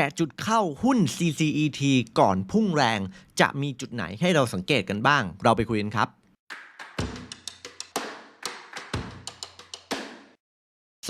แกะจุดเข้าหุ้น CCET ก่อนพุ่งแรง จะมีจุดไหนให้เราสังเกตกันบ้าง เราไปคุยกันครับ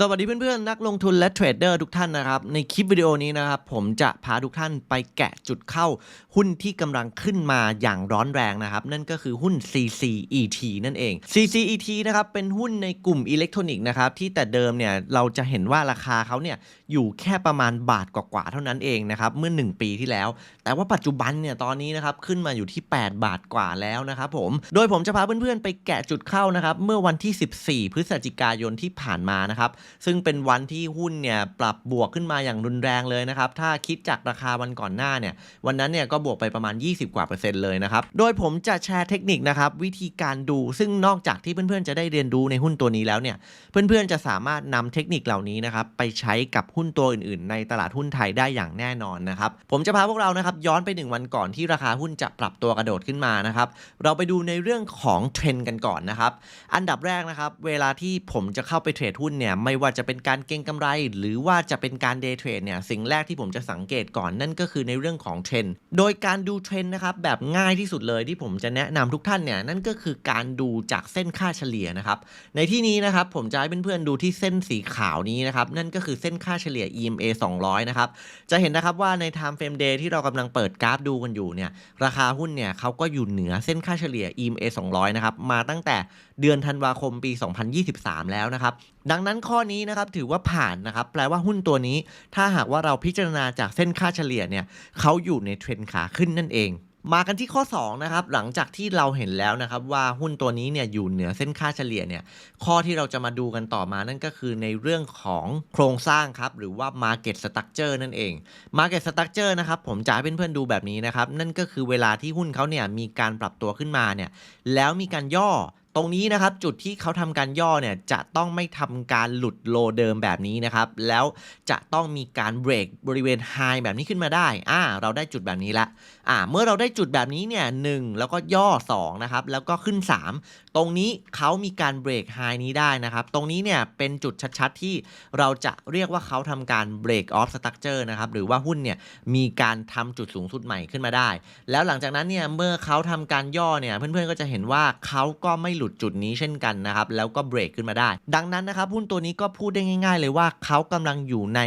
สวัสดีเพื่อนๆ นักลงทุนและเทรดเดอร์ทุกท่านนะครับ ในคลิปวิดีโอนี้นะครับ ผมจะพาทุกท่านไปแกะจุดเข้า หุ้นที่กำลังขึ้นมาอย่างร้อนแรงนะครับ นั่นก็คือหุ้น CCET นั่นเอง CCET นะครับเป็นหุ้นในกลุ่มอิเล็กทรอนิกส์นะครับที่แต่เดิมเนี่ยเราจะเห็นว่าราคาเขาเนี่ย อยู่แค่ประมาณบาทกว่าๆเท่านั้นเองนะครับเมื่อ 1 ปีที่แล้ว แต่ว่าปัจจุบันเนี่ยตอนนี้นะครับขึ้นมาอยู่ที่ 8 บาทกว่าแล้วนะครับผมโดยผมจะพาเพื่อนๆ ไปแกะจุดเข้านะครับเมื่อวันที่ 14 พฤศจิกายนที่ผ่านมานะครับซึ่งเป็นวันที่หุ้นเนี่ยปรับบวกขึ้นมาอย่างรุนแรงเลยนะครับถ้าคิดจากราคาวันก่อนหน้าเนี่ยวันนั้นเนี่ยก็บวกไปประมาณ 20 กว่าเปอร์เซ็นต์เลยนะครับโดยผมจะแชร์เทคนิคนะครับวิธีการดูซึ่งนอกจากที่เพื่อนๆจะได้เรียนรู้ในหุ้นตัวนี้แล้วเนี่ยเพื่อนๆจะสามารถนำเทคนิคเหล่านี้นะครับไปใช้กับหุ้นตัวอื่นๆ ในตลาดหุ้นไทยได้อย่างแน่นอนนะครับผมจะพาพวกเรานะครับย้อนไปหนึ่งวันก่อนที่ราคาหุ้นจะปรับตัวกระโดดขึ้นมานะครับเราไปดูในเรื่องของเทรนด์กันก่อนนะครับอันดับแรกนะครับเวลาที่ผมจะเข้าไปเทรดหุ้นเนี่ยไม่ว่าจะเป็นการเก็งกำไร หรือว่าจะเป็นการเดย์เทรดเนี่ยสิ่งแรกที่ผมจะสังเกตก่อนนั่นก็คือในเรื่องของเทรนด์โดยการดูเทรนด์นะครับแบบง่ายที่สุดเลยที่ผมจะแนะนำทุกท่านเนี่ยนั่นก็คือการดูจากเส้นค่าเฉลี่ยนะครับในที่นี้นะครับผมจะให้เพื่อนๆดูที่เส้นสีขาวนี้นะครับนั่นก็คือเส้นค่าเฉลี่ย EMA 200 นะครับ จะเห็นนะครับว่าใน time frame day ที่เรากำลังเปิดกราฟดูกันอยู่เนี่ย ราคาหุ้นเนี่ยเขาก็อยู่เหนือเส้นค่าเฉลี่ย EMA 200 นะครับ มาตั้งแต่เดือนธันวาคมปี 2023 แล้วนะครับ ดังนั้นข้อนี้นะครับถือว่าผ่านนะครับ แปลว่าหุ้นตัวนี้ ถ้าหากว่าเราพิจารณาจากเส้นค่าเฉลี่ยเนี่ยเขาอยู่ในเทรนขาขึ้นนั่นเอง มากันที่ข้อ2นะครับหลังจากที่เราเห็นแล้วนะครับว่าหุ้นตัวนี้เนี่ยอยู่เหนือเส้นค่าเฉลี่ยเนี่ยข้อที่เราจะมาดูกันต่อมานั่นก็คือในเรื่องของโครงสร้างครับหรือว่า Market Structure นั่นเอง Market Structure นะครับผมจะให้เพื่อนๆดูแบบนี้นะครับ นั่นก็คือเวลาที่หุ้นเขาเนี่ยมีการปรับตัวขึ้นมาเนี่ยแล้วมีการย่อ ตรงนี้นะครับจุดที่เขาทำการย่อเนี่ยจะต้องไม่ทำการหลุดโลเดิมแบบนี้นะครับ แล้วจะต้องมีการเบรกบริเวณไฮแบบนี้ขึ้นมาได้อ่าเราได้จุดแบบนี้ละอ่าเมื่อเราได้จุดแบบนี้เนี่ยหแล้วก็ย่อ2นะครับแล้วก็ขึ้น 3 ตรงนี้เขามีการเบรกไฮนี้ได้นะครับ ตรงนี้เนี่ยเป็นจุดชัดๆที่เราจะเรียกว่าเขาทำการเบรกออฟสตั๊กเจอร์นะครับหรือว่าหุ้นเนี่ยมีการทำจุดสูงสุดใหม่ขึ้นมาได้ แล้วหลังจากนั้นเนี่ยเมื่อเขาทำการย่อเนี่ยเพื่อนๆก็จะเห็นว่าเขาก็ไม่หลุดจุดนี้เช่นกันนะครับ แล้วก็เบรกขึ้นมาได้ ดังนั้นนะครับหุ้นตัวนี้ก็พูดได้ง่าย ๆ เลยว่าเขากำลังอยู่ใน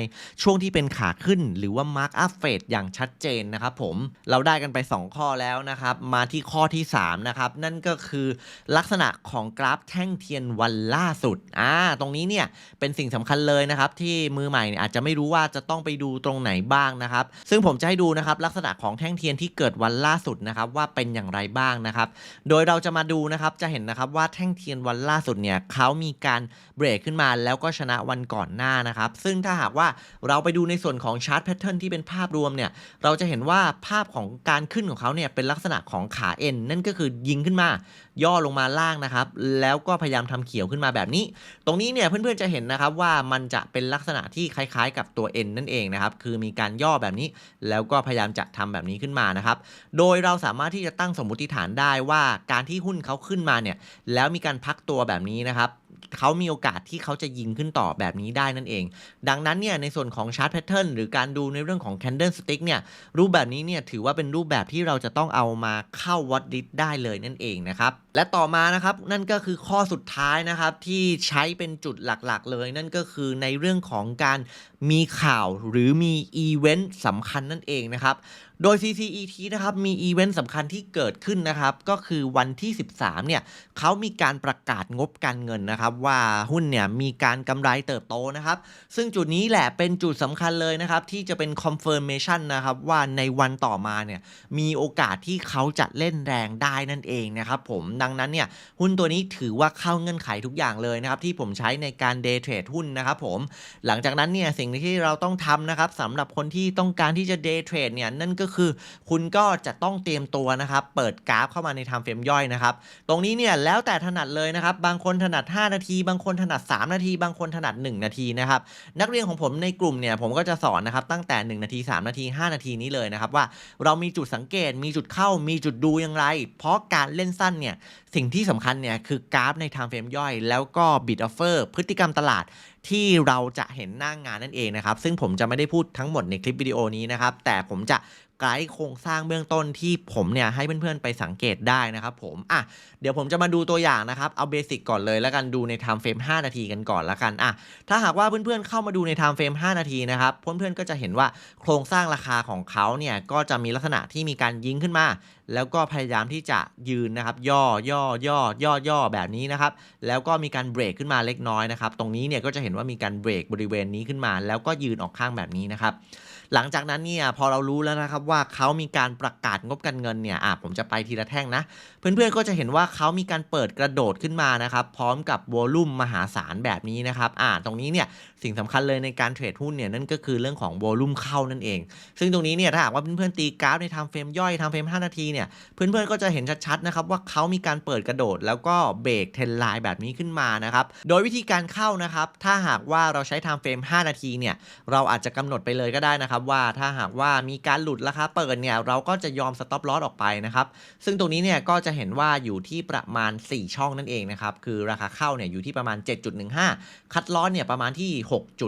ช่วงที่เป็นขาขึ้น หรือว่า Mark Up f a d e อย่างชัดเจนนะครับผมเราได้กันไป 2 ข้อแล้วนะครับ มาที่ข้อที่3นะครับนั่นก็คือลักษณะของกราฟแท่งเทียนวันล่าสุดอ่าตรงนี้เนี่ยเป็นสิ่งสำคัญเลยนะครับ ที่มือใหม่อาจจะไม่รู้ว่าจะต้องไปดูตรงไหนบ้างนะครับ ซึ่งผมจะให้ดูนะครับลักษณะของแท่งเทียนที่เกิดวันล่าสุดนะครับว่าเป็นอย่างไรบ้างนะครับ โดยเราจะมาดูนะครับจะเห็นนะครับว่าแท่งเทียนวันล่าสุดเนี่ยเขามีการเบรกขึ้นมาแล้วก็ชนะวันก่อนหน้านะครับ ซึ่งถ้าหากว่าเราไปดูในส่วนของชาร์ตแพทเทิร์นที่เป็นภาพรวมเนี่ยเราจะเห็นว่าภาพของการขึ้นของเขาเนี่ยเป็นลักษณะของขาเอ็นนั่นก็คือยิงขึ้นมาย่อลงมาล่างนะครับ แล้วก็พยายามทำเขียวขึ้นมาแบบนี้ ตรงนี้เนี่ยเพื่อนๆจะเห็นนะครับว่ามันจะเป็นลักษณะที่คล้ายๆ กับตัว N นั่นเองนะครับคือมีการย่อแบบนี้ แล้วก็พยายามจะทำแบบนี้ขึ้นมานะครับ โดยเราสามารถที่จะตั้งสมมุติฐานได้ว่าการที่หุ้นเขาขึ้นมาเนี่ยแล้วมีการพักตัวแบบนี้นะครับ เขามีโอกาสที่เขาจะยิงขึ้นต่อแบบนี้ได้นั่นเอง ดังนั้นเนี่ยในส่วนของชาร์ตแพทเทิร์นหรือการดูในเรื่องของ Candle Stick เนี่ยรูปแบบนี้เนี่ยถือว่าเป็นรูปแบบที่เราจะต้องเอามาเข้าวัดดิสได้เลยนั่นเองนะครับและต่อมานะครับนั่นก็คือข้อสุดท้ายนะครับที่ใช้เป็นจุดหลักๆ เลย นั่นก็คือในเรื่องของการมีข่าวหรือมีอีเวนต์สำคัญนั่นเองนะครับ โดย CCET นะครับมีอีเวนต์สำคัญที่เกิดขึ้นนะครับ ก็คือวันที่ 13 เนี่ยเขามีการประกาศงบการเงินนะครับว่าหุ้นเนี่ยมีการกำไรเติบโตนะครับ ซึ่งจุดนี้แหละเป็นจุดสำคัญเลยนะครับ ที่จะเป็น confirmation นะครับว่าในวันต่อมาเนี่ยมีโอกาสที่เขาจะเล่นแรงได้นั่นเองนะครับผมดังนั้นเนี่ยหุ้นตัวนี้ถือว่าเข้าเงื่อนไขทุกอย่างเลยนะครับ ที่ผมใช้ในการ day trade หุ้นนะครับผมหลังจากนั้นเนี่ยสิ่งที่เราต้องทำนะครับสำหรับคนที่ต้องการที่จะ day trade เนี่ยนั่นก็คือ คุณก็จะต้องเตรียมตัวนะครับ เปิดกราฟเข้ามาใน time frame ย่อยนะครับ ตรงนี้เนี่ยแล้วแต่ถนัดเลยนะครับ บางคนถนัด 5 นาที บางคนถนัด 3 นาที บางคนถนัด 1 นาทีนะครับ นักเรียนของผมในกลุ่มเนี่ยผมก็จะสอนนะครับตั้งแต่ 1 นาที 3 นาที 5 นาทีนี้เลยนะครับว่าเรามีจุดสังเกต มีจุดเข้า มีจุดดูอย่างไร เพราะการเล่นสั้นเนี่ยสิ่งที่สำคัญเนี่ยคือกราฟใน time frame ย่อย แล้วก็ bid offer พฤติกรรมตลาด ที่เราจะเห็นหน้างงานนั่นเองนะครับ ซึ่งผมจะไม่ได้พูดทั้งหมดในคลิปวิดีโอนี้นะครับ แต่ผมจะไกด์โครงสร้างเบื้องต้นที่ผมเนี่ยให้เพื่อนๆไปสังเกตได้นะครับผม อะ เดี๋ยวผมจะมาดูตัวอย่างนะครับ เอาเบสิกก่อนเลยแล้วกันดูใน time frame 5นาทีกันก่อนแล้วกัน อะ ถ้าหากว่าเพื่อนๆเข้ามาดูใน time frame 5นาทีนะครับเพื่อนๆก็จะเห็นว่าโครงสร้างราคาของเขาเนี่ยก็จะมีลักษณะที่มีการยิงขึ้นมา แล้วก็พยายามที่จะยืนนะครับ ย่อย่อย่อย่อย่อแบบนี้นะครับ แล้วก็มีการเบรกขึ้นมาเล็กน้อยนะครับ ตรงนี้เนี่ยก็จะเห็นว่ามีการเบรกบริเวณนี้ขึ้นมา แล้วก็ยืนออกข้างแบบนี้นะครับ หลังจากนั้นเนี่ยพอเรารู้แล้วนะครับว่าเขามีการประกาศงบการเงินเนี่ยอะผมจะไปทีละแท่งนะ เพื่อนๆก็จะเห็นว่าเขามีการเปิดกระโดดขึ้นมานะครับ พร้อมกับวอลุ่มมหาศาลแบบนี้นะครับอ่าตรงนี้เนี่ยสิ่งสำคัญเลยในการเทรดหุ้นเนี่ยนั่นก็คือเรื่องของวอลุ่มเข้านั่นเอง ซึ่งตรงนี้เนี่ยถ้าหากว่าเพื่อนๆตีกราฟในทม์เฟรมย่อยทม์เฟรม 5 นาทีเนี่ยเพื่อนๆก็จะเห็นชัดๆนะครับว่าเขามีการเปิดกระโดดแล้วก็เบรกเทรนไลน์แบบนี้ขึ้นมานะครับโดยวิธีการเข้านะครับถ้าหากว่าเราใช้ time frame 5นาทีเนี่ยเราอาจจะกำหนดไปเลยก็ได้นะครับว่าถ้าหากว่ามีการหลุดราคาเปิดเนี่ยเราก็จะยอม stop loss ออกไปนะครับซึ่งตรงนี้เนี่ยก็จะเห็นว่าอยู่ที่ประมาณ 4 ช่องนั่นเองนะครับคือราคาเข้าเนี่ยอยู่ที่ประมาณ 7.15 คัดลอสเนี่ยประมาณที่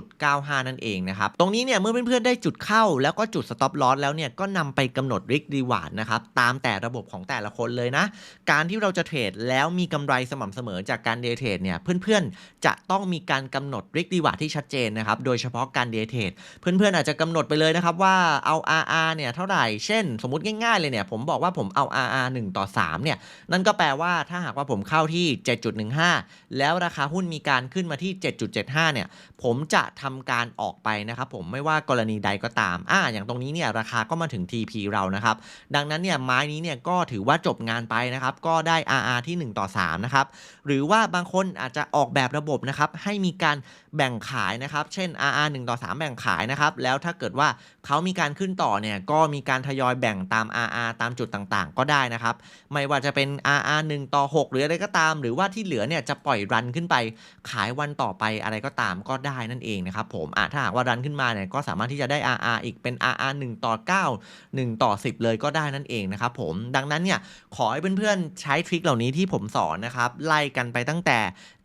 6.95 นั่นเองนะครับตรงนี้เนี่ยเมื่อเพื่อนๆได้จุดเข้า แล้วก็จุด stop loss แล้วเนี่ยก็นำไปกำหนด risk reward นะครับตามแต่ระบบของแต่ละคนเลยนะการที่เราจะเทรดแล้วมีกำไรสม่ำเสมอจากการเดย์เทรดเนี่ยเพื่อนๆจะต้องมีการกำหนด risk reward ที่ชัดเจนนะครับ โดยเฉพาะการเดย์เทรดเพื่อนๆ อาจจะกำหนดไปเลยนะครับว่าเอา RR เนี่ยเท่าไหร่ เช่น สมมุติง่ายๆเลยเนี่ย ผมบอกว่าผมเอา RR 1 ต่อ 3 เนี่ย นั่นก็แปลว่าถ้าหากว่าผมเข้าที่ 7.15 แล้วราคาหุ้นมีการขึ้นมาที่ 7.75 เนี่ย ผมจะทำการออกไปนะครับผมไม่ว่ากรณีใดก็ตามอ่าอย่างตรงนี้เนี่ยราคาก็มาถึง TP เรานะครับ ดังนั้นเนี่ยไม้นี้เนี่ยก็ถือว่าจบงานไปนะครับก็ได้ RR ที่ 1 ต่อ3นะครับหรือว่าบางคนอาจจะออกแบบระบบนะครับให้มีการแบ่งขายนะครับ เช่น RR 1 ต่อ 3 แบ่งขายนะครับ แล้วถ้าเกิดว่าเขามีการขึ้นต่อเนี่ย ก็มีการทยอยแบ่งตาม RR ตามจุดต่างๆ ก็ได้นะครับ ไม่ว่าจะเป็น RR 1 ต่อ 6 หรืออะไรก็ตาม หรือว่าที่เหลือเนี่ยจะปล่อยรันขึ้นไป ขายวันต่อไปอะไรก็ตามก็ได้นั่นเองนะครับผมอะถ้าหากว่ารันขึ้นมาเนี่ยก็สามารถที่จะได้ RR อีกเป็น RR 1 ต่อ 9 1 ต่อ 10 เลยก็ได้นั่นเองนะครับผมดังนั้นเนี่ยขอให้เพื่อนๆใช้ทริคเหล่านี้ที่ผมสอนนะครับไล่กันไปตั้งแต่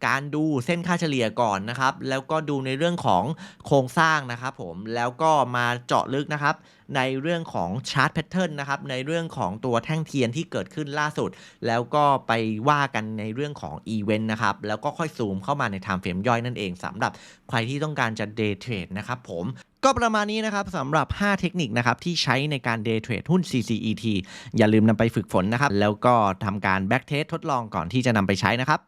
การดูเส้นค่าเฉลี่ยก่อนนะครับแล้วก็ดูในเรื่องของโครงสร้างนะครับผมแล้วก็มาเจาะลึกนะครับ ในเรื่องของชาร์ตแพทเทิร์นนะครับในเรื่องของตัวแท่งเทียนที่เกิดขึ้นล่าสุด แล้วก็ไปว่ากันในเรื่องของอีเวนต์นะครับแล้วก็ค่อยซูมเข้ามาใน time frame ย่อยนั่นเองสำหรับใครที่ต้องการจะ day trade นะครับผมก็ประมาณนี้นะครับสำหรับ 5 เทคนิคนะครับที่ใช้ในการ day trade หุ้น CCET อย่าลืมนำไปฝึกฝนนะครับ แล้วก็ทำการ back test ทดลองก่อนที่จะนำไปใช้นะครับ